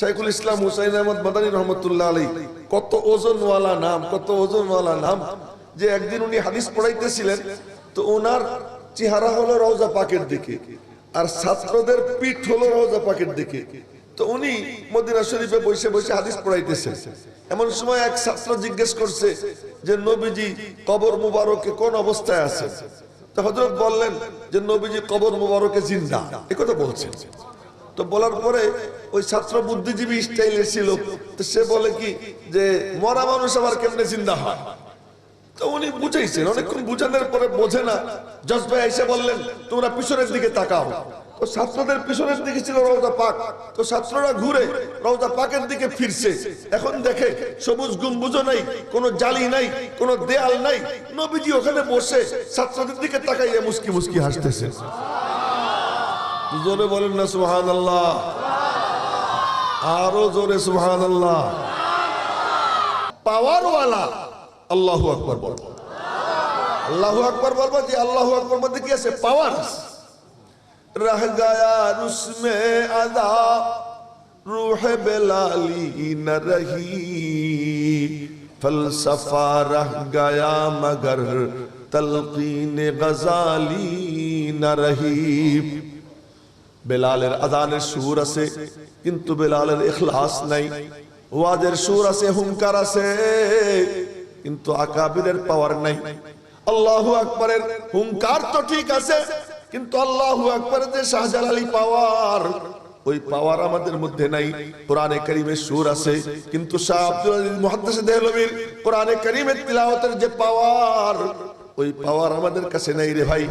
শাইখুল ইসলাম হুসাইন আহমদ মাদানী রহমতুল্লাহ আলী কত ওজনওয়ালা নাম, কত ওজনওয়ালা নাম। যে একদিন উনি হাদিস পড়াইতেছিলেন, তো ওনার চেহারা হলো রওজা পাকের দিকে, আর ছাত্রদের পিঠ হলো রওজা পাকের দিকে। তো উনি মদিনা শরীফে বসে বসে হাদিস পড়াইতেছেন। এমন সময় এক ছাত্র জিজ্ঞেস করছে যে, নবীজি, কবর মুবারকে কোন অবস্থায় আছে তো হজরত বললেন যে, নবীজি, কবর মুবারকে জিন্দা। এ কথা বলছেন। তো বলার পরে ওই ছাত্র বুদ্ধিজীবী স্টাইলের ছিল। তো সে বলে কি যে, মরা মানুষ আবার কেমনে জিন্দা হয়? তো উনি বুঝাইছেন, অনেকক্ষণ বুঝানোর পরে বোঝে না। জজ ভাই এসে বললেন, তোমরা পিছনের দিকে তাকাও। তো ছাত্রদের পিছনের দিকে ছিল রওজা পাক। তো ছাত্ররা ঘুরে রওজা পাকের দিকে ফিরছে। এখন দেখে সবুজ গম্বুজও নাই, কোনো জালি নাই, কোনো দেয়াল নাই। নবীজি ওখানে বসে ছাত্রদের দিকে তাকাইয়া মুস্কি মুস্কি হাসতেছে। জোরে বলেন না সুহান আল্লাহ আরও জোরে সুহান আল্লাহ পাওয়ারওয়ালা, আল্লাহু আকবার বলব। আল্লাহু আকবার বলব যে, আল্লাহু আকবার মধ্যে কি আছে? পাওয়ার রহ গয়া রুসমে আদা, রূহ বেলালি ন রহি ফলসফা রহ গয়া মগর, তলকিন গজালি ন রহি বেলালের আদানের সুর আছে, কিন্তু বেলালের ইখলাস নাই। ওয়াজের সুর আছে হুঙ্কার আছে, কিন্তু আকাবিরের পাওয়ার নাই। আল্লাহু আকবরের হুঙ্কার তো ঠিক আছে, কিন্তু আল্লাহু আকবরের যে শাহজালালি পাওয়ার ওই পাওয়ার আমাদের মধ্যে নাই। কোরআনে করিমের সুর আছে, কিন্তু শাহ আব্দুল আজিজ মুহাদ্দিস দেহলভীর কোরআনে করিমের তিলাওয়াতের যে পাওয়ার ওই পাওয়ার আমাদের কাছে নাই রে ভাই।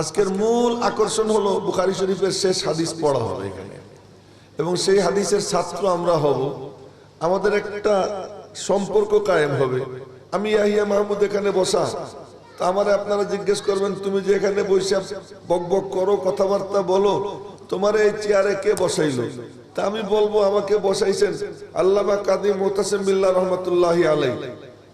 আজকের মূল আকর্ষণ হলো বুখারি শরীফের শেষ হাদিস পড়া হবে এখানে। এবং সেই হাদিসের ছাত্র আমরা হব। আমাদের একটা সম্পর্ক কায়েম হবে। আমি ইয়াহিয়া মাহমুদ এখানে বসা। তা আমারে আপনারা জিজ্ঞেস করবেন, তুমি যে এখানে বসে বক বক করো, কথাবার্তা বলো, তোমার এই চেয়ারে কে বসাইল? তা আমি বলব, আমাকে বসাইছেন আল্লামা কাদিম মোতাসিম বিল্লাহ রহমতুল্লাহ আলাই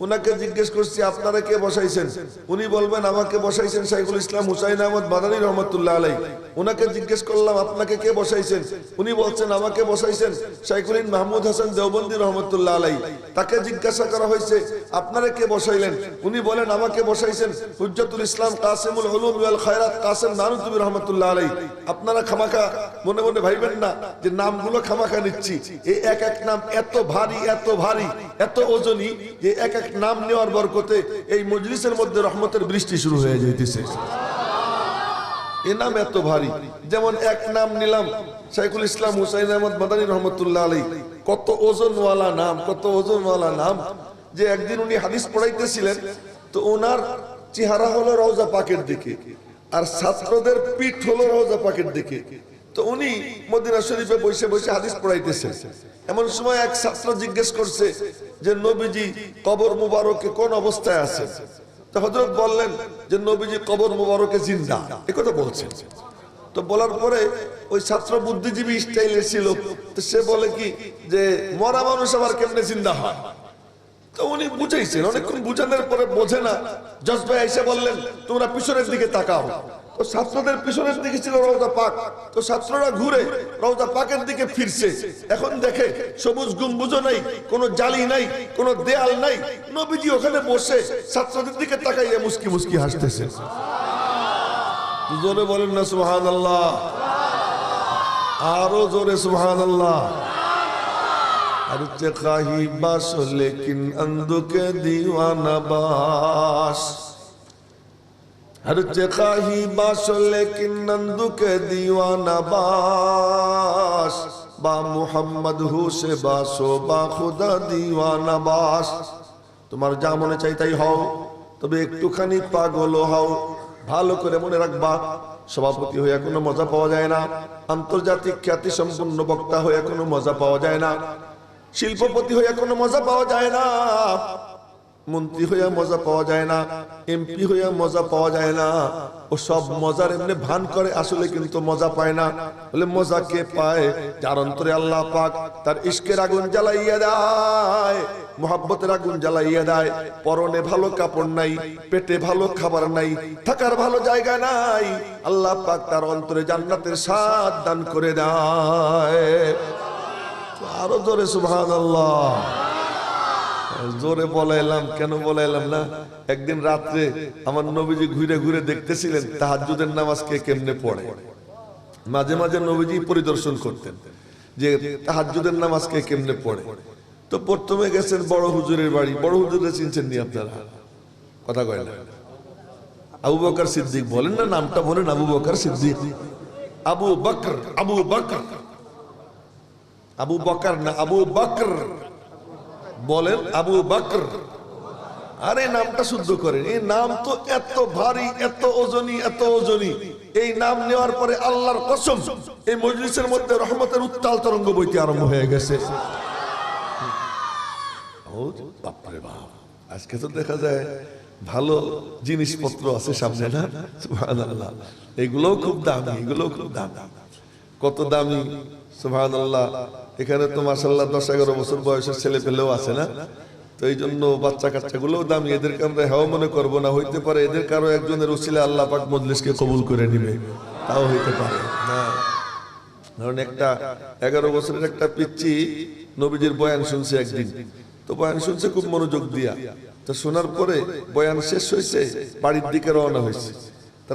উনাকে জিজ্ঞেস করছি, আপনারা কে বসাইছেন? উনি বলবেন, আমাকে বসাইছেন সাইফুল ইসলাম হুসাইন আহমদ মাদানী রহমতুল্লাহ আলাই উনাকে জিজ্ঞেস করলাম, আপনাকে কে বসাইছেন? উনি বলছেন, আমাকে বসাইছেন সাইফুলিন মাহমুদ হাসান দেওবন্দি রহমতুল্লাহ আলাই তাকে জিজ্ঞাসা করা হয়েছে, আপনারা কে বসাইলেন? উনি বলেন, আমাকে বসাইছেন হুজ্জাতুল ইসলাম কাসিমুল উলুম ওয়াল খায়রাত কাসিম নানুতুবি রহমতুল্লাহ আলাই আপনারা খামাকা মনে মনে ভাইবেন না যে নামগুলো খামাকা নিচ্ছি। এই এক এক নাম এত ভারী এত ভারী, এত ওজনী যে এক এক নাম নেওয়ার বরকতে এই মজলিসের মধ্যে রহমতের বৃষ্টি শুরু হয়ে যাইতেছে। এ নাম এত ভারী। যেমন এক নাম নিলাম, শাইখুল ইসলাম হুসাইন আহমদ মাদানী রহমতুল্লাহ আলী কত ওজনওয়ালা নাম, কত ওজনওয়ালা নাম। যে একদিন উনি হাদিস পড়াইতেছিলেন, তো ওনার চেহারা হলো রওজা পাকের দিকে, আর ছাত্রদের পিঠ হলো রওজা পাকের দিকে। তো উনি মদিনা শরীফে বসে বসে হাদিস পড়াইতেছেন এমন সময় এক ছাত্র জিজ্ঞেস করছে যে, নবীজি, কবর মুবারকে কোন অবস্থায় আছে? তো হজরত বললেন যে, নবীজি, কবর মুবারকে জিন্দা। কথা বলছেন তো বলার পরে ওই ছাত্র বুদ্ধিজীবী স্টাইলের ছিল। তো সে বলে কি যে, মরা মানুষ আবার কেমনে জিন্দা হয়? তো উনি বুঝাইছেন। অনেকক্ষণ বুঝানোর পরে বোঝে না। জজ ভাই এসে বললেন, তোমরা পিছনের দিকে তাকাও। তো ছাত্রদের পিছনের দিকে ছিল রওজা পাক। তো ছাত্ররা ঘুরে রওজা পাকের দিকে ফিরছে। এখন দেখে সবুজ গুম্বুজও নাই, কোনো জালি নাই, কোনো দেয়াল নাই। নবীজি ওখানে বসে ছাত্রদের দিকে তাকাইয়া মুসকি মুসকি হাসতেছে। জোরে বলেন না সুহান আল্লাহ আরও জোরে সুহান আল্লাহ আর চেখাহি বাস লেকিন অন্ধকে দিওয়ানা বাস। हर चकाही बस लेकिन नंदू के दीवाना बास बा मोहम्मद हु से बासो बा खुदा दीवाना बास তোমার যা মনে চাই তাই হও তবে একটুখানি পাগল হও ভালো করে মনে রাখবা সভাপতি হয়ে কোনো মজা পাওয়া যায় না আন্তর্জাতিক খ্যাতি সম্পন্ন বক্তা হয়ে কোনো মজা পাওয়া যায় না শিল্পপতি হয়ে কোনো মজা পাওয়া যায় না মন্ত্রী হইয়া মজা পাওয়া যায় না, এমপি হইয়া মজা পাওয়া যায় না। ও সব মজার এমনি ভান করে, আসলে কিন্তু মজা পায় না। বলে, মজা কে পায়? যার অন্তরে আল্লাহ পাক তার ইশকের আগুন জ্বালাইয়া দেয়, মোহাব্বতের আগুন জ্বালাইয়া দেয়। পরনে ভালো কাপড় নাই, পেটে ভালো খাবার নাই, থাকার ভালো জায়গা নাই। আল্লাহ পাক তার অন্তরে জান্নাতের স্বাদ দান করে দেয়। আরও জোরে সুবহান আল্লাহ জোরে বলাইলাম, কেন বলাইলাম না? একদিন রাত্রে আমার নবীজি ঘুরে ঘুরে দেখতেছিলেন তাহাজ্জুদের নামাজ কে কেমনে পড়ে। মাঝে মাঝে নবীজি পরিদর্শন করতেন যে তাহাজ্জুদের নামাজ কে কেমনে পড়ে। তো প্রথমে গেছেন বড় হুজুরের বাড়ি। বড় হুজুরে চিনছেন নি আপনারা? কথা কয় না। আবু বকর সিদ্দিক বলেন না, নামটা বলেন আবু বকর সিদ্দিক। আবু বকর আবু বকর। আবু বকর না, আবু বকর। বলেন আবু বকর। আরে, নামটা শুদ্ধ করেন। এই নাম তো এত ভারী, এত ওজনী এত ওজনী। এই নাম নেওয়ার পরে আল্লাহর কসম, এই মজলিসের মধ্যে রহমতের উত্তাল তরঙ্গ বইতে আরম্ভ হয়ে গেছে। বাপরে বাপ, আজকে তো দেখা যায় ভালো জিনিসপত্র আছে সামনে না? এগুলোও খুব দামি, এগুলোও খুব দামি। কত দামি? এখানে তো মাসাল্লাহ দশ এগারো বছর বয়সের ছেলে পেলেও আছে না? তো এই জন্য বাচ্চা কাচ্চা গুলোও দামি এদেরকে আমরা হেও মনে করব না, হইতে পারে এদের কারও একজনের উসিলে আল্লাহ পাক মজলিসকে কবুল করে নিবে, তাও হইতে পারে। একটা এগারো বছরের একটা পিচ্ছি নবীজির বয়ান শুনছে একদিন, তো বয়ান শুনছে খুব মনোযোগ দিয়া, তো শোনার পরে বয়ান শেষ হয়েছে বাড়ির দিকে রওনা হয়েছে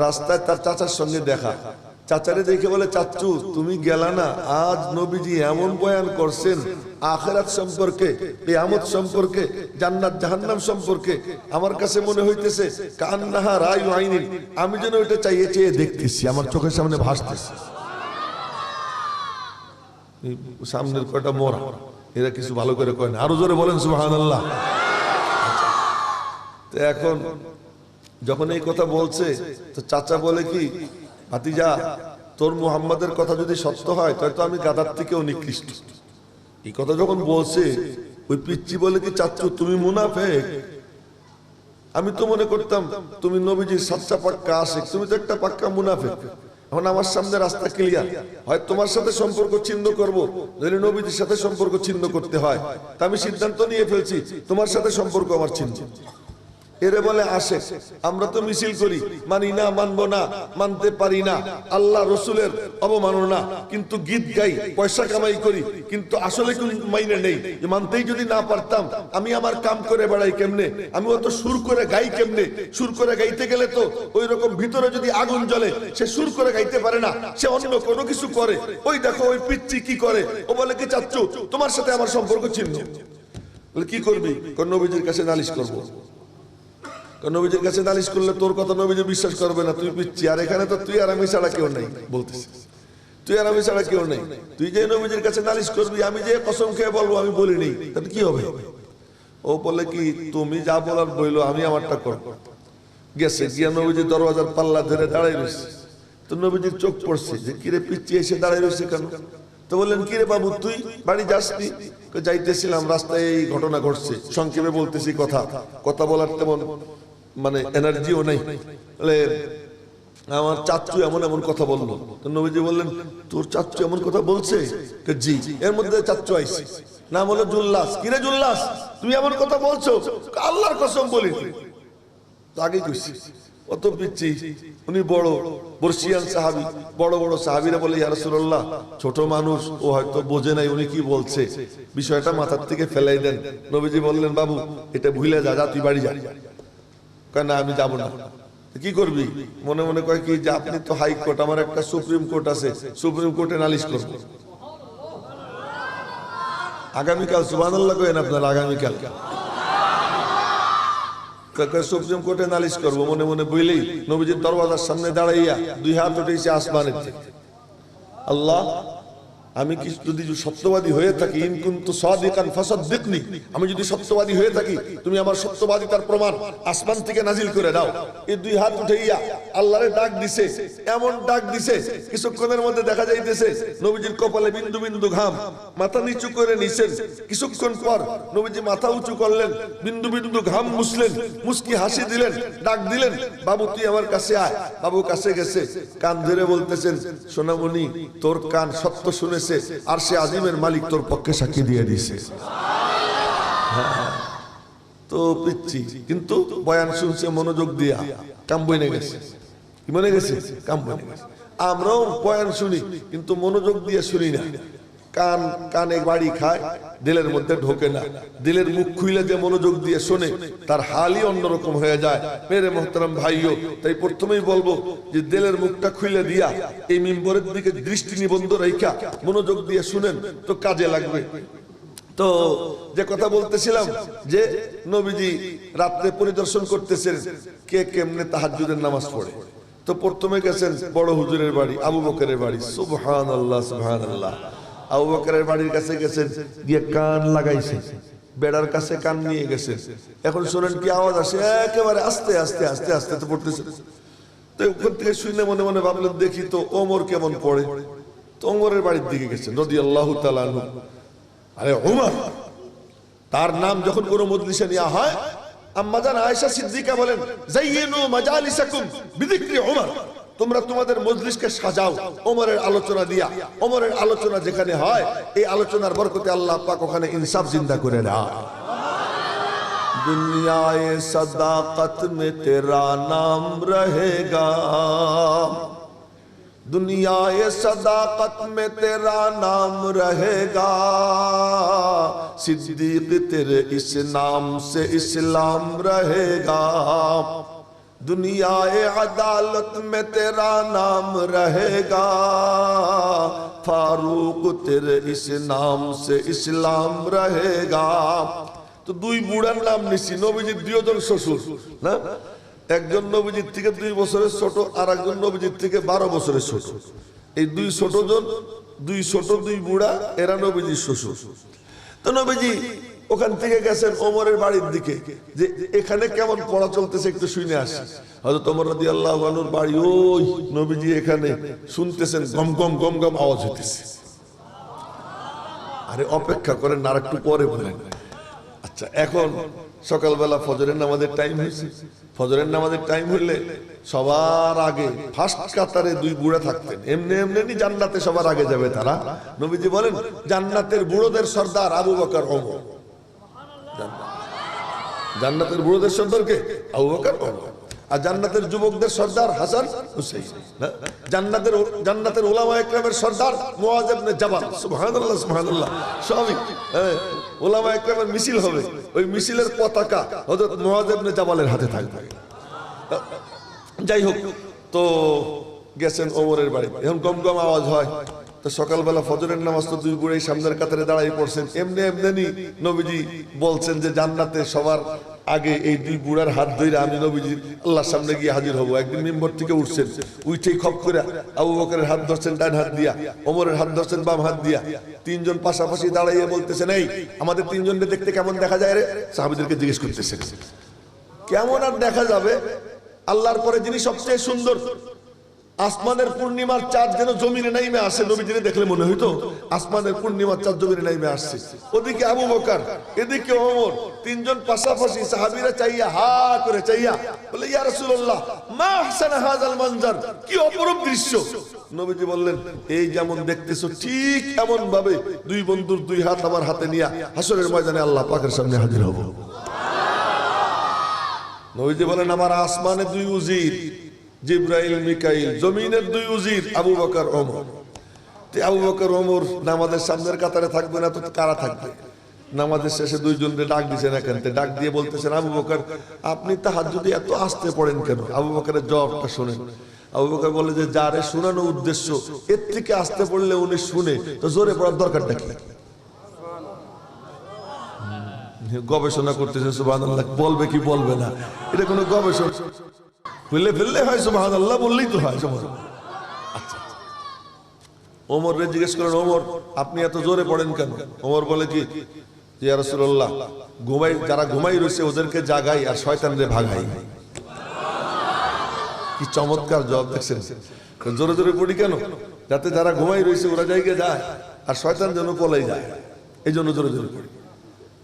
রাস্তায় তার চাচার সঙ্গে দেখা চাচারে দেখে বলে, চাচু, তুমি গেলা না? আজ নবীজি এমন বয়ান করছেন আখেরাত সম্পর্কে, কিয়ামত সম্পর্কে, জান্নাত, জাহান্নাম সম্পর্কে। আমার কাছে মনে হইতেছে, কান্নাহা রায় আইনি আমি যেন ওইটা চাইয়ে চেয়ে দেখতেছি, আমার চোখের সামনে ভাসতেছে। সামনের কয়টা মোরা, এরা কিছু ভালো করে কয় না। আরও জোরে বলেন সুবাহান আল্লাহ এখন যখন এই কথা বলছে, তো চাচা বলে কি ভাতিজা, তোর মুহাম্মাদের কথা যদি সত্য হয়, তাহলে তো আমি গাদার থেকেও নিকৃষ্ট। এই কথা যখন বলছে, ওই পিচ্ছি বলে কি চাচ্ছু তুমি মুনাফেক? আমি তো মনে করতাম, তুমি নবীজির সাতটা পাক্কা আসে তুমি তো একটা পাক্কা মুনাফেক। এখন আমার সামনে রাস্তা ক্লিয়ার হয় তোমার সাথে সম্পর্ক ছিন্ন করব, যদি নবীজির সাথে সম্পর্ক ছিন্ন করতে হয়, তা আমি সিদ্ধান্ত নিয়ে ফেলছি, তোমার সাথে সম্পর্ক আমার ছিন্ন। এরে বলে আসে, আমরা তো মিছিল করি, মানি না, মানবো না, মানতে পারি না। আল্লাহ রসুলের অবমাননা, কিন্তু গীত গাই, পয়সা কামাই করি, কিন্তু আসলে মাইনে নেই। যে মানতেই যদি না পারতাম, আমি আমার কাম করে বেড়াই কেমনে? আমি অত সুর করে গাই কেমনে? সুর করে গাইতে গেলে তো ওই রকম ভিতরে যদি আগুন জ্বলে, সে সুর করে গাইতে পারে না, সে অন্য কোনো কিছু করে। ওই দেখো, ওই পিচ্ছি কি করে? ও বলে কি চাচ্ছু তোমার সাথে আমার সম্পর্ক বলে, কি করবি? নবীজির কাছে নালিশ করব। নবীজির কাছে নালিশ করলে তোর কথা নবীজি বিশ্বাস করবে না, তুই পিচ্ছি। আর এখানে তো তুই আর আমি ছাড়া কেউ নেই বলতেছিস তুই আর আমি ছাড়া কেউ নেই। তুই যে নবীজির কাছে নালিশ করবি, আমি যে কসম খেয়ে বলব, আমি বলিনি। তাহলে কি হবে? ও বলে কি, তুমি যা বলার বইলো, আমি আমারটা করব। গেছে, গিয়া নবীজির দরওয়াজার পাল্লা ধরে দাঁড়াই রয়েছে তো নবীজির চোখ পড়ছে যে, কিরে পিচ্ছি, এসে দাঁড়াই রয়েছে কেন? তো বললেন, কিরে বাবু, তুই বাড়ি যাসনি? যাইতেছিলাম, রাস্তায় এই ঘটনা ঘটছে। সংক্ষেপে বলতেছি কথা। কথা বলার তেমন মানে এনার্জিও নেই। আমার চাচ্চু এমন এমন কথা বলল। নবীজি বললেন, তোর চাচ্চু এমন কথা বলছে? জি, এর মধ্যে চাচ্চু আইসি। নাম হলো জুল্লাস। কিরে জুল্লাস? তুমি এমন কথা বলছো? আল্লাহর কসম বলি। আগে কইছি, অত পিচ্ছি, উনি বড় বর্ষিয়ান সাহাবি, বড় বড় সাহাবিরা বলে, ইয়া রাসূলুল্লাহ, ছোট মানুষ, ও হয়তো বোঝে নাই উনি কি বলছে। বিষয়টা মাথার থেকে ফেলাই দেন নবীজি বললেন, বাবু, এটা ভুলে যা যা, তুই বাড়ি যা। না আমি যাব না? কি করবি? মনে মনে কয় কি যে আপনি তো হাইকোর্ট আমার একটা সুপ্রিম কোর্ট আছে, সুপ্রিম কোর্টে নালিশ করব। আগামীকাল, সুবহানাল্লাহ কইেন আপনার আগামীকাল। সুপ্রিম কোর্টে নালিশ করব, মনে মনে বইলেই নবীজির দরওয়াজার সামনে দাঁড়াইয়া দুই হাত উঠেছে আসমানের আল্লাহ আমি কি যদি সত্যবাদী হয়ে থাকি ইনকুন্তু সাদিকান ফাসাদ্দিকনি, আমি যদি সত্যবাদী হয়ে থাকি, তুমি আমার সত্যবাদিতার প্রমাণ আসমান থেকে নাজিল করে দাও। এই দুই হাত উঠাইয়া আল্লাহরে ডাক দিছে, এমন ডাক দিছে, কিছুক্ষণের মধ্যে দেখা যাইতেছে, নবীজির কপালে বিন্দু বিন্দু ঘাম, মাথা নিচু করে নিছেন। কিছুক্ষণ পর নবীজি মাথা উঁচু করলেন, বিন্দু বিন্দু ঘাম মুছলেন মুস্কি হাসি দিলেন, ডাক দিলেন, বাবু, তুই আমার কাছে আয়। বাবু কাছে গেছে, কান ধরে বলতেছেন, সোনামণি, তোর কান সত্য শুনেছে। আর সে আজিমের মালিক তোর পক্ষে সাক্ষী দিয়ে দিছে। তো পিচ্ছি, কিন্তু বয়ান শুনছে, মনোযোগ দিয়া, কাম বইনে গেছে। কি মনে গেছে? কাম বইনে গেছে। আমরাও বয়ান শুনি, কিন্তু মনোযোগ দিয়ে শুনি না। কান, কানে বাড়ি খায়, দিলের মধ্যে ঢোকে না। দিলের মুখ খুইলে যে মনোযোগ দিয়ে শোনে, তার হালই অন্যরকম হয়ে যায়। মেরে মোহতারাম ভাইও, তাই প্রথমেই বলব যে দিলের মুখটা খুইলে দিয়া এই মিম্বরের দিকে দৃষ্টি নিবন্ধ রেখা মনোযোগ দিয়ে শুনেন, তো কাজে লাগবে। তো যে কথা বলতেছিলাম যে নবীজি রাত্রে পরিদর্শন করতেছেন, কে কেমনে তাহাজ্জুদের নামাজ পড়ে? তো প্রথমে গেছেন বড় হুজুরের বাড়ি, আবু বকরের বাড়ি। সুবহান আল্লাহ সুবহান আল্লাহ আবু বকরের বাড়ির কাছে গেছেন, গিয়ে কান লাগাইছে। বেড়ার কাছে কান নিয়ে গেছেন এখন শোনেন কি আওয়াজ আসে? একেবারে আস্তে আস্তে আস্তে আস্তে তো পড়তেছে। তো ওখান থেকে শুনে মনে মনে ভাবলেন দেখি তো ওমর কেমন পড়ে। তো ওমরের বাড়ির দিকে গেছে নদী আল্লাহ তালানহু আরে উমর তার নাম যখন কোনো মজলিসে নেওয়া হয় আম্মাজান আয়েশা সিদ্দিকা বলেন জাইয়িনু মাজালিসাকুম বিযিকরি উমর তোমরা তোমাদের মজলিসকে সাজাও ওমরের আলোচনা দিয়া ওমরের আলোচনা যেখানে হয় এই আলোচনার বরকতে আল্লাহ পাক ওখানে ইনসাফ জিন্দা করে দেয় दुनियाए सदाकत में तेरा नाम रहेगा दुनियाए सदाकत में तेरा नाम रहेगा सिद्दीक तेरे इस नाम से इस्लाम रहेगा दुनियाए अदालत में तेरा नाम रहेगा फारूक तेरे इस नाम से इस्लाम रहेगा তো দুই বুড়ার নাম নিছি নবীজির দুইজন শ্বশুর না একজন নবীজির থেকে দুই বছরের ছোট আর একজন নবীজির থেকে বারো বছরের ছোট এই দুই ছোট জন দুই ছোট দুই বুড়া এরা নবীজির শ্বশুর তো নবীজি ওখান থেকে গেছেন ওমরের বাড়ির দিকে। যে এখানে কেমন পড়া চলতেছে একটু শুনে আসি। হয়তো তোমার রাদি আল্লাহ বাড়ি ওই নবীজি এখানে শুনতেছেন, গম গম গম গম আওয়াজ হইতেছে। আরে অপেক্ষা করেন আর একটু পরে বলেন। আচ্ছা এখন সকালবেলা ফজরের নামাজের টাইম হয়েছে। ফজরের নামাজের টাইম হইলে সবার আগে ফার্স্ট কাতারে দুই বুড়া থাকতেন। এমনি এমনি জান্নাতে সবার আগে যাবে তারা। নবীজি বলেন, জান্নাতের বুড়োদের সর্দার আবু বকর ওমর। জান্নাতের বুড়োদের সর্দারকে আবু বকর আর জান্নাতের যুবকদের সর্দার হাসান হুসাইন জান্নাতের জান্নাতের ওলামা একরামের সর্দার মুআজ ইবনে জাবাল সুবহানাল্লাহ সুবহানাল্লাহ। সবই হ্যাঁ, ওলামা একরামের মিছিল হবে। ওই মিছিলের পতাকা হযরত মুআজ ইবনে জাবালের হাতে থাকবে। যাই হোক তো গেছেন ওমরের বাড়ি এখন গম গম আওয়াজ হয়। সকালবেলা ফজরের নামাজ তো দুই বুড়ে সামনের কাতারে দাঁড়াই পড়ছেন। এমনি এমনি নবীজি বলছেন যে জান্নাতে সবার আগে এই দুই বুড়ার হাত ধরে আমি নবীজি আল্লাহর সামনে গিয়ে হাজির হব। একদিন মেম্বর থেকে উঠছেন উঠেই খপ করে আবু বকরের হাত ধরছেন ডান হাত দিয়া, ওমরের হাত ধরছেন বাম হাত দিয়া। তিনজন পাশাপাশি দাঁড়াইয়ে বলতেছেন, এই, আমাদের তিনজনকে দেখতে কেমন দেখা যায় রে? সাহাবিদেরকে জিজ্ঞেস করতেছেন। কেমন আর দেখা যাবে? আল্লাহর পরে যিনি সবচেয়ে সুন্দর আসমানের পূর্ণিমার চাঁদ যেন জমিনে নাইমে আসে নবীজিরে দেখলে মনে হইতো, আসমানের পূর্ণিমার চাঁদ জমিনে নাইমে আসছে। ওদিকে আবু বকর, এদিকে ওমর, তিনজন পাশাপাশি সাহাবীরা চাইয়া হা করে চাইয়া বলে, ইয়া রাসূলুল্লাহ, মা আহসানা হাযাল মঞ্জার কি অপরূপ দৃশ্য। নবীজি বললেন, এই যেমন দেখতেছো, ঠিক এমন ভাবে দুই বন্ধুর দুই হাত আমার হাতে নিয়া হাসরের ময়দানে আল্লাহ পাকের সামনে হাজির হব। নবীজি বলেন, আমার আসমানে দুই উজির জিব্রাইল, মিকাইল, জমিনের দুই উজির, আবু বকর, ওমর। আবু বকর, ওমর নামাজের সামনের কাতারে থাকবে না, তো কারা থাকবে? নামাজের শেষে দুইজনকে ডাক দিয়েছেন এখান থেকে ডাক দিয়ে বলতেছেন, আবু বকর, আপনি তাহার যদি এত আসতে পড়েন কেন? আবু বকরের জবাবটা শোনেন। আবু বকর বলে যে, যারে শোনানো উদ্দেশ্য, এর থেকে আসতে পড়লে উনি শুনে, তো জোরে পড়ার দরকারটা কি? গবেষণা করতেছে, সুবহানাল্লাহ, বলবে কি বলবে না? এটা কোনো গবেষণা। ফেললে ফেললে হয়, সুবহানাল্লাহ, বললেই তো হয় সমাজ ওমর রে জিজ্ঞেস করেন, ওমর, আপনি এত জোরে পড়েন কেন? ওমর বলে কি রসুল্লাহ ঘুমাই, যারা ঘুমাই রয়েছে, ওদেরকে জাগাই আর শয়তানরে ভাগাই। কি চমৎকার জবাব দেখছেন জোরে জোরে পড়ি কেন? যাতে যারা ঘুমাই রয়েছে, ওরা জায়গায় যায় আর শয়তান যেন পলাই যায়। এই জন্য জোরে জোরে পড়ি।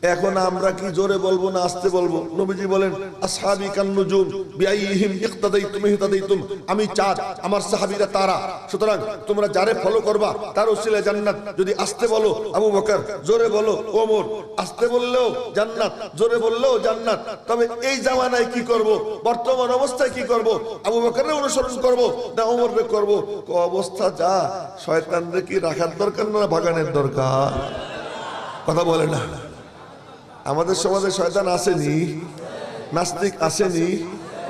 এখন আমরা কি জোরে বলব না আসতে বলব? নবীজি বলেন, আসহাবি কান্নুজুম বিআইহিম ইক্তাদাইতুম ইহতাদাইতুম। আমি চাঁদ, আমার সাহাবীরা তারা। সুতরাং তোমরা যারে ফলো করবা, তার উসিলে জান্নাত। যদি আসতে বলো, আবু বকর, জোরে বলো, ওমর, আসতে বললেও জান্নাত, জোরে বললেও জান্নাত। তবে এই জামানায় কি করব? বর্তমান অবস্থায় কি করব? আবু বকরের অনুসরণ করব না ওমরের করব? অবস্থা যা, শয়তানরে কি রাখার দরকার না ভাগানের দরকার? কথা বলে না। আমাদের সমাজে শয়তান আসেনি, নাস্তিক আসেনি,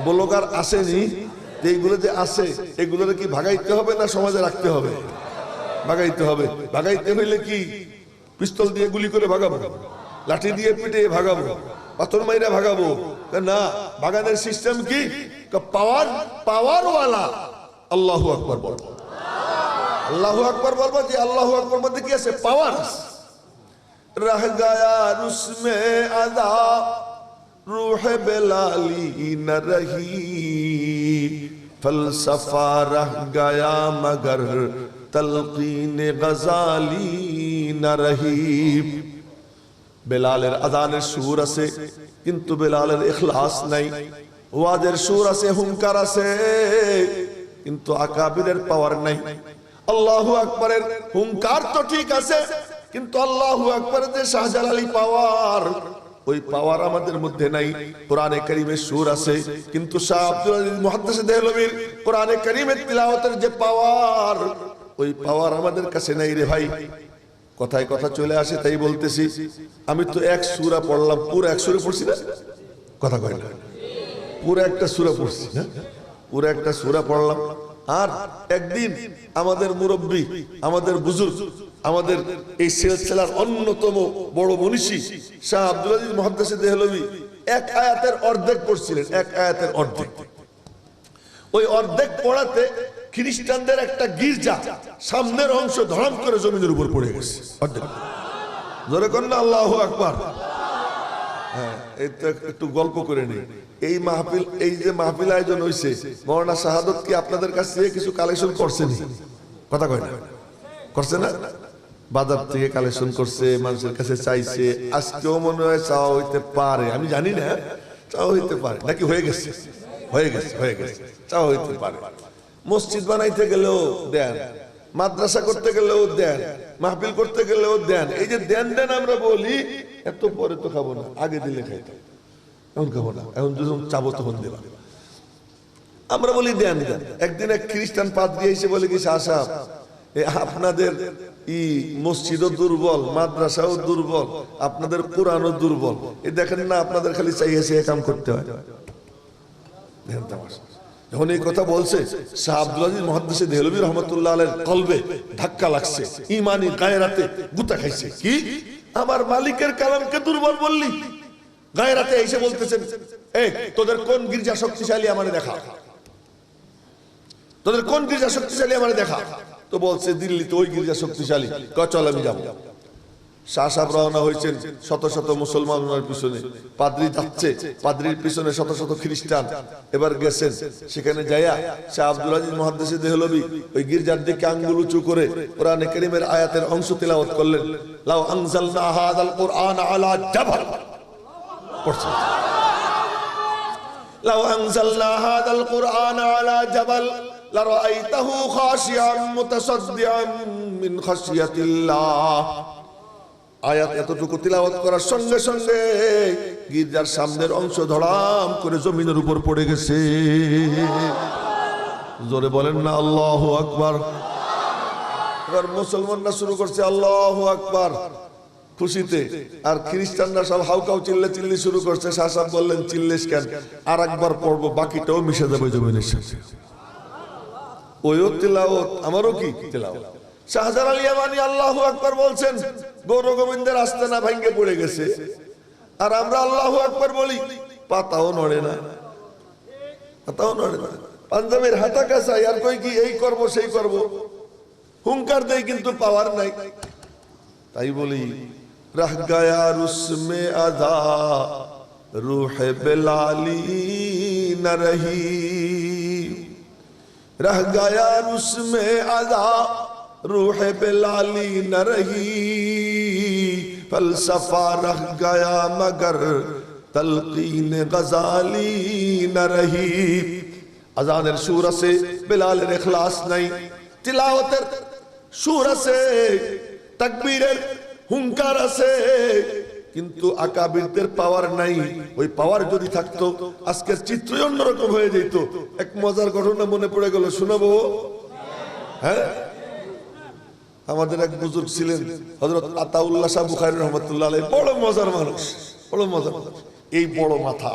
বলগার আসেনি এইগুলো যে আসে এগুলোরে কি ভাগাইতে হবে না সমাজে রাখতে হবে? ভাগাইতে হবে। ভাগাইতে হইলে কি? পিস্তল দিয়ে গুলি করে ভাগাবো? লাঠি দিয়ে পিটে ভাগাবো? পাথর মাইরা ভাগাবো? না ভাগানোর সিস্টেম কি? পাওয়ার পাওয়ার ওয়ালা আল্লাহু আকবার বলব আল্লাহু আকবর বলব যে আল্লাহু আকবর মধ্যে কি আছে? পাওয়ার আছে رہ گیا رسم ادا، روح بلالی نہ رہی۔ فلسفہ رہ گیا مگر تلقین غزالی نہ رہی۔ بلال ادان شورہ سے کنتو بلال اخلاص نہیں۔ وادر شورہ سے ہمکارہ سے۔ کنتو اکابر پور نہیں۔ اللہ اکبر ہمکار تو ٹھیک ہے কিন্তু আল্লাহ আকবরের যে শাহজালালি পাওয়ার, ওই পাওয়ার আমাদের মধ্যে নাই। কোরআনে কারিমের সুর আছে, কিন্তু শাহ আব্দুল আজিজ মুহাদ্দিস দেহলভীর কোরআনে কারিমের তিলাওয়াতের যে পাওয়ার, ওই পাওয়ার আমাদের কাছে নাই রে ভাই। কথায় কথা চলে আসে, তাই বলতেছি, আমি তো এক সুরা পড়লাম, পুরো এক সুরে পড়ছি না? কথা কয় না। পুরো একটা সুরা পড়ছি না? পুরো একটা সুরা পড়লাম। আর একদিন আমাদের মুরব্বী, আমাদের বুজুর্গ আমাদের এই সিলসিলার অন্যতম বড় মনীষী শাহ আব্দুল আজিজ মহাদ্দাসে দেহলভি এক আয়াতের অর্ধেক পড়ছিলেন, এক আয়াতের অর্ধেক। ওই অর্ধেক পড়াতে খ্রিস্টানদের একটা গির্জা সামনের অংশ ধরাম করে জমিনের উপর পড়ে গেছে। অর্ধেক। জোরে কন্যা আল্লাহ আকবার। হ্যাঁ এই তো একটু গল্প করে নেই। এই মাহফিল এই যে মাহফিল আয়োজন হয়েছে মৌলানা শাহাদত কি আপনাদের কাছ থেকে কিছু কালেকশন করছেনি? কথা কয় না। করছে না? বাজার থেকে কালেকশন করছে, মানুষের কাছে চাইছে। আজকেও মনে হয় চাওয়া হইতে পারে। আমি জানি না, চাওয়া হইতে পারে। নাকি হয়ে গেছে? হয়ে গেছে হয়ে গেছে। চাওয়া হইতে পারে। মসজিদ বানাইতে গেলেও দেন। মাদ্রাসা করতে গেলেও দেন। মাহফিল করতে গেলেও দেন। এই যে দেন দেন আমরা বলি, এত পরে তো খাব না। আগে দিলে খাইতাম। এখন খাব না। এখন যখন চাবো তখন দেবা। আমরা বলি দেন দেন। একদিন এক খ্রিস্টান পাদ্রী এসে বলে কি এ আপনাদের ই মসজিদও দুর্বল, মাদ্রাসাও দুর্বল, আপনাদের কোরআনও দুর্বল। এ দেখেন না, আপনাদের খালি চাইয়েছে কাম করতে হয়। যখন এই কথা বলছে গুতা খাইছে। কি? আমার মালিকের দুর্বল বললি? তোদের কোন শক্তিশালী আমার দেখা? তোদের কোন গির্জা শক্তিশালী আমার দেখা? তো বলছে দিল্লিতে ওই গির্জা শক্তিশালী। চল আমি যাব। শাহ রওনা হয়েছেন শত শত পিছনে। পাদ্রি যাচ্ছে, পাদ্রির পিছনে শত শত খ্রিস্টান। এবার গেছেন, সেখানে যাইয়া শাহ আব্দুল আজিজ দেহলবি, ওই গির্জার দিকে আঙ্গুল উঁচু করে কোরআনে করিমের আয়াতের অংশ তিলাওয়াত করলেন। লাউ আনজালনা আলা জাবাল। পড়ছেন। লাউ আলা জাবাল। لرأيته خاشعا متصدعا من خشية الله আয়াত এতটুকু তিলাওয়াত করার সঙ্গে সঙ্গে গির্জার সামনের অংশ ধরাম করে জমিনের উপর পড়ে গেছে জোরে বলেন না আল্লাহ আকবার এবার মুসলমানরা শুরু করছে আল্লাহ আকবার খুশিতে আর খ্রিস্টানরা সব হাউকাউ চিল্লে চিল্লি শুরু করছে শাসাব বললেন চিল্লিস কেন আর একবার পড়বো বাকিটাও মিশে যাবে জমিনের সাথে ওইও তিলাওত, আমারও কি? তিলাওত। শাহজাল আলী আমানি আল্লাহ আকবার বলছেন গৌর গোবিন্দের আস্তে না ভাঙ্গে পড়ে গেছে। আর আমরা আল্লাহ আকবার বলি, পাতাও নড়ে না। পাতাও নড়ে না। পাঞ্জাবের হাতা কাছাই আর কই কি, এই করব, সেই করব। হুঙ্কার দেয় কিন্তু পাওয়ার নাই। তাই বলি, রহ গয়া রুসমে আদা রুহ বেলালি ন রহি। رہ گیا اس میں روح پہ لالی نہ رہی۔ فلسفہ رہ گیا مگر تلقین غزالی نہ رہی۔ ازان شورہ سے بلال اخلاص نہیں، تلاوت شورہ سے، تکبیر ہنکارہ سے۔ কিন্তু আকাবিরদের পাওয়ার নাই। ওই পাওয়ার যদি থাকতো, আজকের চিত্রই অন্যরকম হয়ে যেত। এক মজার ঘটনা মনে পড়ে গেল শোনাবো হ্যাঁ? আমাদের এক বুজুর্গ ছিলেন হজরত আতাউল্লাহ শাহ বুখারি রহমতুল্লাহ বড় মজার মানুষ, বড় মজার এই বড় মাথা,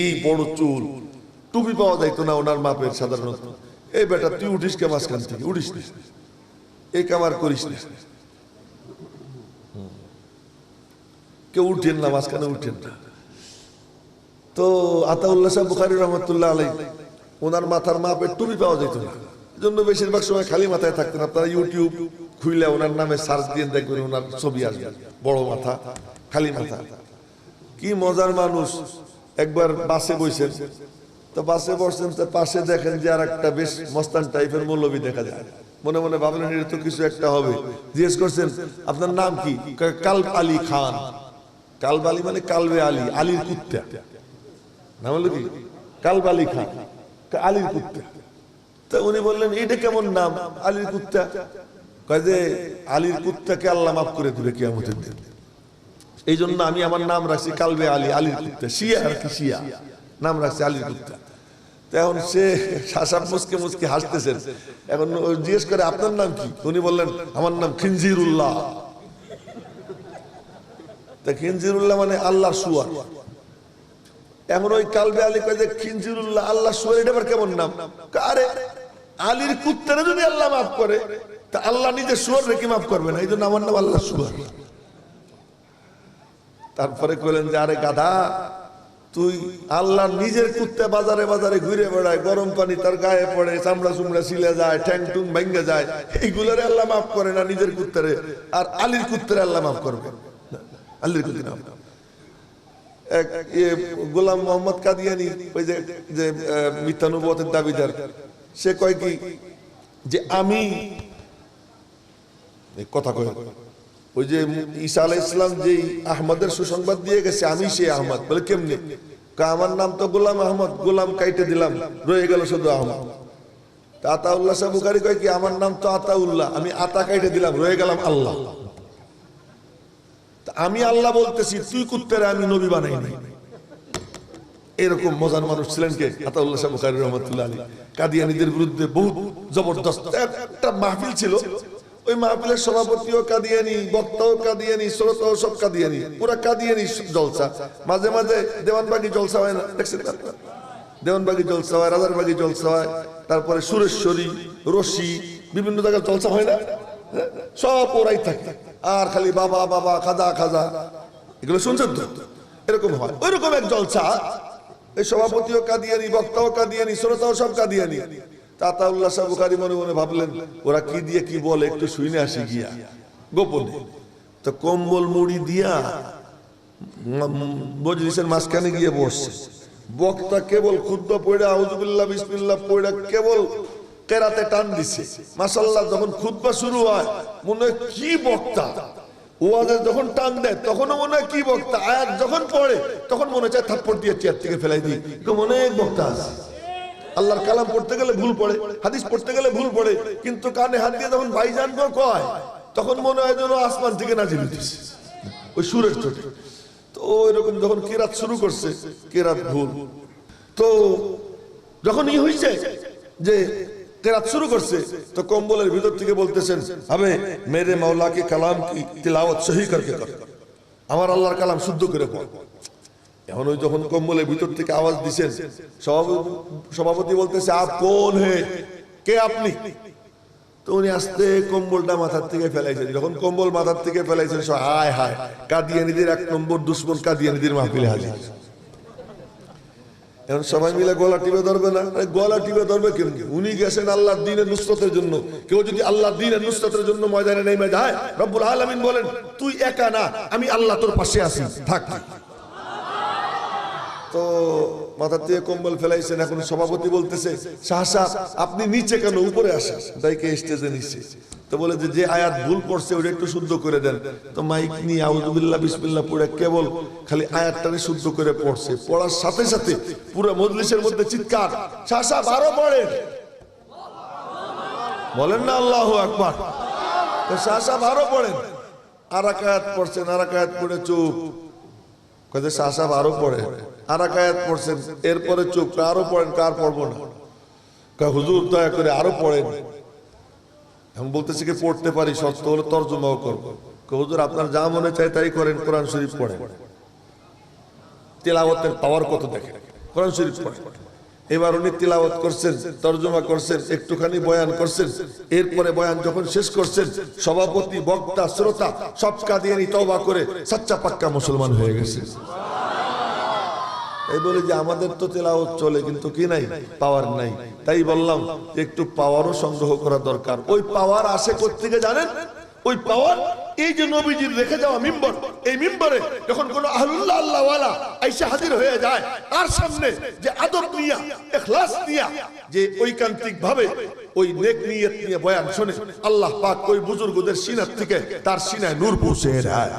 এই বড় চুল, টুপি পাওয়া যাইতো না ওনার মাপের সাধারণত। এই বেটা, তুই উঠিস কে মাঝখান থেকে? উঠিস এই কামার করিস না। কেউ উঠেন না, মাঝখানে উঠেন না। তো আতাউল্লাহ সাহেব বুখারি রহমতুল্লাহ আলাই ওনার মাথার মাপের টুপি পাওয়া যেত না। জন্য বেশিরভাগ সময় খালি মাথায় থাকতেন। আপনারা ইউটিউব খুইলে ওনার নামে সার্চ দিয়ে দেখবেন ওনার ছবি আসবে, বড় মাথা, খালি মাথা। কি মজার মানুষ, একবার বাসে বইছেন তো বাসে বসছেন তো পাশে দেখেন যে আর একটা বেশ মস্তান টাইপের মৌলবী দেখা যায়। মনে মনে ভাবলেন এটা তো কিছু একটা হবে। জিজ্ঞেস করছেন, আপনার নাম কি? কালব আলী খান। কালব আলী মানে কালবে আলী আলীর কুত্তা। নাম হলো কি? কালবালি কয়, আলীর কুত্তা। তা উনি বললেন এটা কেমন নাম? আলীর কুত্তা? যে আলীর কুত্তাকে আল্লাহ মাফ করে দিবে কিয়ামতের দিন। এই জন্য আমি আমার নাম রাখছি কালবে আলী আলীর কুত্তা। শিয়া আর কি শিয়া? নাম রাখছি আলীর কুত্তা। এখন সে শাসাব মুসকে মুসকে হাসতেছেন। এখন জিজ্ঞেস করে আপনার নাম কি? উনি বললেন আমার নাম খিনজিরুল্লাহ। খিনজিরুল্লাহ মানে আল্লাহর সুয়ার। ওই কালবে আলী যে খিনজিরুল্লাহ আল্লাহ সুয়ার, এটা আবার কেমন নাম? আরে আলীর কুত্তারে যদি আল্লাহ মাফ করে, তা আল্লাহ সুয়ার রেখে মাফ করবে না, এই জন্য আমার নাম আল্লাহ সুয়ার। তারপরে কইলেন যে, আরে গাধা, তুই আল্লাহ নিজের কুত্তে বাজারে বাজারে ঘুরে বেড়ায়, গরম পানি তার গায়ে পড়ে, চামড়া চুমড়া সিলে যায় ঠ্যাং টুং ভেঙে যায়, এইগুলোরে আল্লাহ মাফ করে না নিজের কুত্তারে, আর আলীর কুত্তারে আল্লাহ মাফ করবে। কুত্তি এক গোলাম মোহাম্মদ কাদিয়ানি, ওই যে মিথ্যানুবতের দাবিদার, সে কয় কি? যে আমি কথা কয়, ওই যে ঈসা আলাহ ইসলাম যে আহমদের সুসংবাদ দিয়ে গেছে, আমি সে আহমদ। বলে কেমনি? আমার নাম তো গোলাম আহমদ, গোলাম কাইটে দিলাম, রয়ে গেল শুধু আহমদ। আতাউল্লাহ সাহেব কয় কি, আমার নাম তো আতাউল্লাহ, আমি আতা কাইটে দিলাম, রয়ে গেলাম আল্লাহ। আমি আল্লাহ বলতেছি, তুই কুত্তারে আমি নবী বানাই নাই এরকম মজার মানুষ ছিলেন কে? আতাউল্লাহ বুখারী রহমতুল্লাহ আলী কাদিয়ানীদের বিরুদ্ধে বহুত জবরদস্ত একটা মাহফিল ছিল। ওই মাহফিলের সভাপতিও কাদিয়ানি, বক্তাও কাদিয়ানি, শ্রোতাও সব কাদিয়ানি। পুরা কাদিয়ানি জলসা। মাঝে মাঝে দেওয়ানবাগি জলসা হয় না? দেখছেন দেওয়ানবাগি জলসা হয়, রাজারবাগি জলসা হয়। তারপরে সুরেশ্বরী, রশি, বিভিন্ন জায়গায় জলসা হয় না? হ্যাঁ? সব ওরাই থাকে। আর খালি বাবা বাবা খাজা খাজা এগুলো শুনছেন তো? এরকম হয়। ওইরকম এক জলসা। এই সভাপতিও কাদিয়ানি, বক্তাও কাদিয়ানি, শ্রোতাও সব কাদিয়ানি। তাতাউল্লাহ সাহেব বুখারী মনে মনে ভাবলেন, ওরা কি দিয়ে কি বলে, একটু শুনে আসি গিয়া। গোপনে। তো কম্বল মুড়ি দিয়া মজলিসের মাঝখানে গিয়ে বসছে। বক্তা কেবল ক্ষুদ্র পড়ে আউজুবিল্লাহ বিসমিল্লাহ পড়ে কেবল কেরাতে টান দিছে। মাসাল্লাহ যখন খুতবা শুরু হয়, মনে হয় কি বক্তা। ওয়াজে যখন টান দেয়, তখনও মনে হয় কি বক্তা। আয়াত যখন পড়ে, তখন মনে চায় থাপ্পড় দিয়ে চেয়ার থেকে ফেলাই দিই। অনেক বক্তা আছে। আল্লাহর কালাম পড়তে গেলে ভুল পড়ে, হাদিস পড়তে গেলে ভুল পড়ে, কিন্তু কানে হাত দিয়ে যখন ভাইজান কয়, তখন মনে হয় যেন আসমান থেকে নাজিল হইতেছে। ওই সুরের চোটে। তো এরকম যখন কেরাত শুরু করছে, কেরাত ভুল। তো যখন ই হয়েছে যে কেরাত শুরু করছে, তো কম্বলের ভিতর থেকে বলতেছেন, আবে, মেরে মাওলা কে কালাম কি, তিলাওয়াত সহি করকে কর। আমার আল্লাহর কালাম শুদ্ধ করে পড়। এখন ওই যখন কম্বলের ভিতর থেকে আওয়াজ দিছেন সভাপতি বলতেছে, আপ কোন হে? কে আপনি? তো উনি আস্তে কম্বলটা মাথার থেকে ফেলাইছেন। যখন কম্বল মাথার থেকে ফেলাইছেন হায় হায়, কাদিয়ানিদের এক নম্বর দুশ্মন কাদিয়ানিদের মাহফিলে হাজির। এখন সবাই মিলে গলা টিপে ধরবে না? গলা টিপে ধরবে কেন উনি গেছেন আল্লাহ দিনের নুসরতের জন্য। কেউ যদি আল্লাহ দিনের নুসরতের জন্য ময়দানে নেমে যায়, রব্বুল আলামিন বলেন, তুই একা না, আমি আল্লাহ তোর পাশে আছি। থাক। তো মাথার থেকে কম্বল ফেলাইছেন, এখন সভাপতি বলতেছে শাহসা আপনি নিচে কেন উপরে আসেন? তাইকে স্টেজে নিচে। তো বলে যে আয়াত ভুল পড়ছে ওটা একটু শুদ্ধ করে দেন। তো মাইক নিয়ে আউজুবিল্লাহ বিসমিল্লাহ পড়ে কেবল খালি আয়াতটারে শুদ্ধ করে পড়ছে। পড়ার সাথে সাথে পুরো মজলিসের মধ্যে চিৎকার শাহসা বারো পড়েন। বলেন না, আল্লাহ আকবার। তো শাহসা বারো পড়েন। আর এক আয়াত পড়ছেন আর এক আয়াত পড়ে চুপ। কাজে শাসাব আরও পড়ে। আর এক আয়াত পড়ছেন, এরপরে চুপ আরও পড়েন, কার পড়ব না? হুজুর, দয়া করে আরও পড়েন। আমি বলতেছি কি, পড়তে পারি সত্য হলে তর্জমাও করব। হুজুর, আপনার যা মনে চায় তাই করেন, কোরআন শরীফ পড়েন। তেলাওয়াতের পাওয়ার কত দেখেন? কোরআন শরীফ পড়েন। এবার উনি তিলাওয়াত করছেন, তর্জমা করছেন, একটুখানি বয়ান করছেন, এরপরে বয়ান যখন শেষ করছেন, সভাপতি, বক্তা, শ্রোতা, সব কাদিয়ানি তওবা করে সাচ্চা পাক্কা মুসলমান হয়ে গেছে। এই বলে যে আমাদের তো তেলাওয়াত চলে, কিন্তু কি নাই? পাওয়ার নাই। তাই বললাম, একটু পাওয়ারও সংগ্রহ করা দরকার। ওই পাওয়ার আসে কোত্থেকে জানেন? ওই পাওয়ার এই যে নবীজির রেখে যাওয়া মিম্বর এই মিম্বরে যখন কোন আহলুল্লাহ আল্লাহওয়ালা আইসা হাজির হয়ে যায়, তার সামনে যে আদব নিয়া ইখলাস নিয়া, যে ঐকান্তিক ভাবে ওই নেক নিয়ত নিয়ে বয়ান শুনে, আল্লাহ পাক ওই বুজুর্গদের সিনার থেকে তার সিনায় নূর পৌঁছে দেয়।